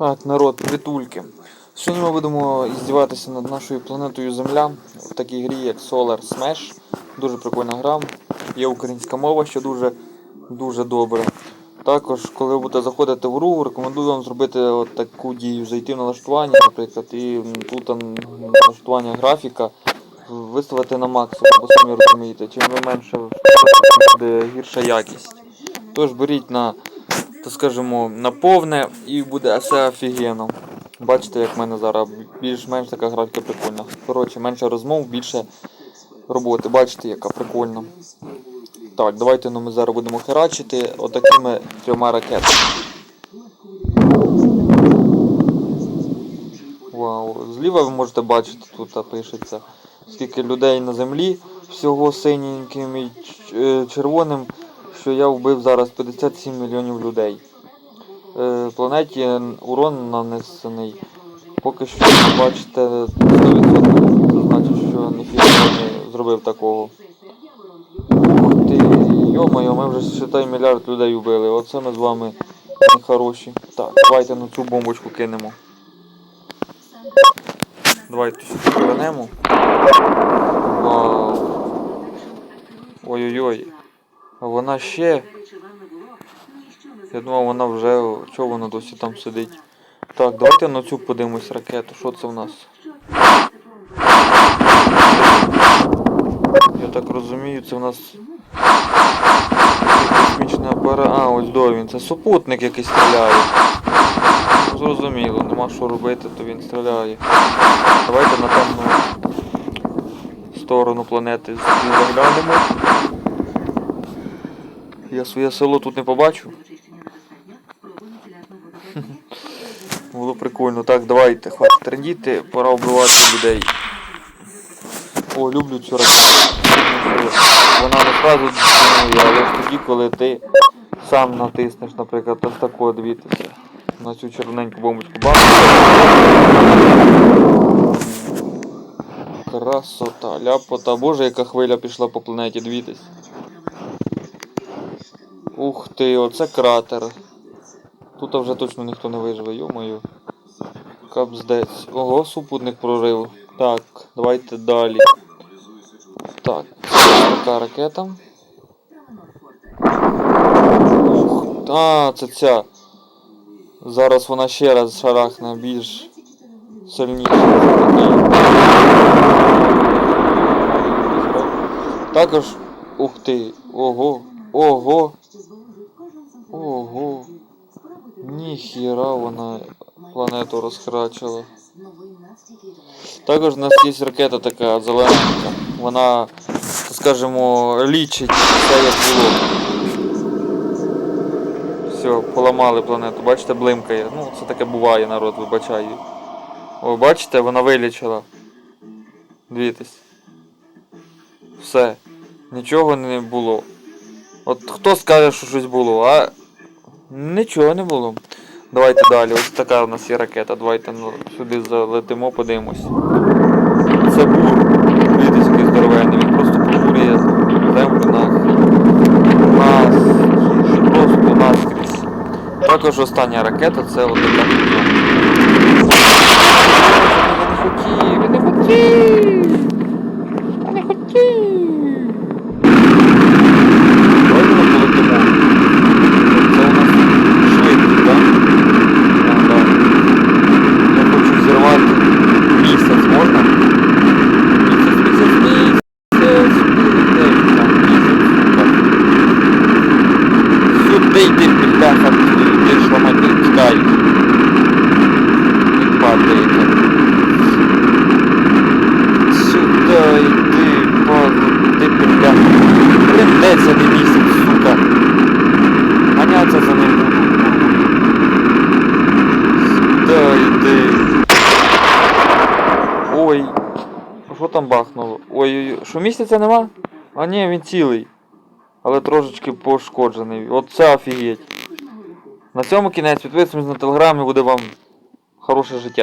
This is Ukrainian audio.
Так, народ, притульки. Сьогодні ми будемо іздіватися над нашою планетою Земля в такій грі, як Solar Smash. Дуже прикольна гра. Є українська мова, що дуже дуже добре. Також, коли ви будете заходити в гру, рекомендую вам зробити от таку дію, зайти в налаштування, наприклад, і тут м, налаштування графіка виставити на максимум, бо самі розумієте, чим ви менше буде гірша якість. Тож беріть на то скажімо, на повне і буде все офігенно. Бачите, як в мене зараз більш-менш така графіка прикольна. Коротше, менше розмов, більше роботи. Бачите, яка прикольна. Так, давайте ну, ми зараз будемо херачити отакими трьома ракетами. Вау, зліва ви можете бачити, тут пишеться, скільки людей на землі, всього синеньким і е, червоним, що я вбив зараз 57 мільйонів людей. Е, планеті урон нанесений. Поки що бачите 100%. Це значить, що ніфіга не зробив такого. Ух ти, йо-моє, ми вже считай мільярд людей вбили. Оце ми з вами нехороші. Так, давайте на цю бомбочку кинемо. Давайте сюди повернемо. Вау. Ой-ой-ой. Вона ще. Я думав, вона вже. Чого вона досі там сидить? Так, давайте на цю подивимось ракету. Що це в нас? Я так розумію, це в нас космічний апарат. А, ось до він. Це супутник який стріляє. Зрозуміло, нема що робити, то він стріляє. Давайте на темну сторону планети заглянемо. Я своє село тут не побачу. Було прикольно. Так, давайте, хватить трендіти, пора вбивати людей. О, люблю цю ракету. Вона не одразу дзвонує, але ж тоді, коли ти сам натиснеш, наприклад, ось тако дивіться. На цю червоненьку бомбочку бам. Красота, ляпота. Боже, яка хвиля пішла по планеті, дивіться. Ух ти, оце кратер. Тут вже точно ніхто не виживе, йо-моє. Капздець. Ого, супутник прорив. Так, давайте далі. Так, така ракета. Ух, та, це ця. Зараз вона ще раз шарахне більш сильніше. Також. Ух ти. Ого. Ого. Ого. Ніхіра вона планету розхрачила. Також у нас є ракета така зелененька. Вона, так скажімо, лічить все як було. Все, поламали планету. Бачите, блимкає. Ну, це таке буває, народ, вибачаю. О, бачите, вона вилічила. Дивіться. Все. Нічого не було. От хто скаже, що щось було, а нічого не було. Давайте далі. Ось така у нас є ракета. Давайте ну, сюди залетимо, подивимось. Це бур. Дивіться, який здоровенний. Він просто побурює землю на нас. Просто наскрізь. Також остання ракета це от така. Я не хотів, я не хотів. Я не хотів. Давайте ми полетимо. Це у нас швидкість, так? А, так. Я хочу зірвати місяць, можна? Місяць, місяць, місяць. Де він там місяць, сука? Сюди йди, підляха, ти шламати, чекай. Не падаєте. Сюди йди, ти де це не місяць, сука? Ганяться за ним буду. Сюди йди. Ой. Що там бахнуло? Ой-ой-ой. Що місяця нема? А ні, він цілий. Але трошечки пошкоджений. Оце офігеть. На цьому кінець. Підписуємось на телеграмі, буде вам хороше життя.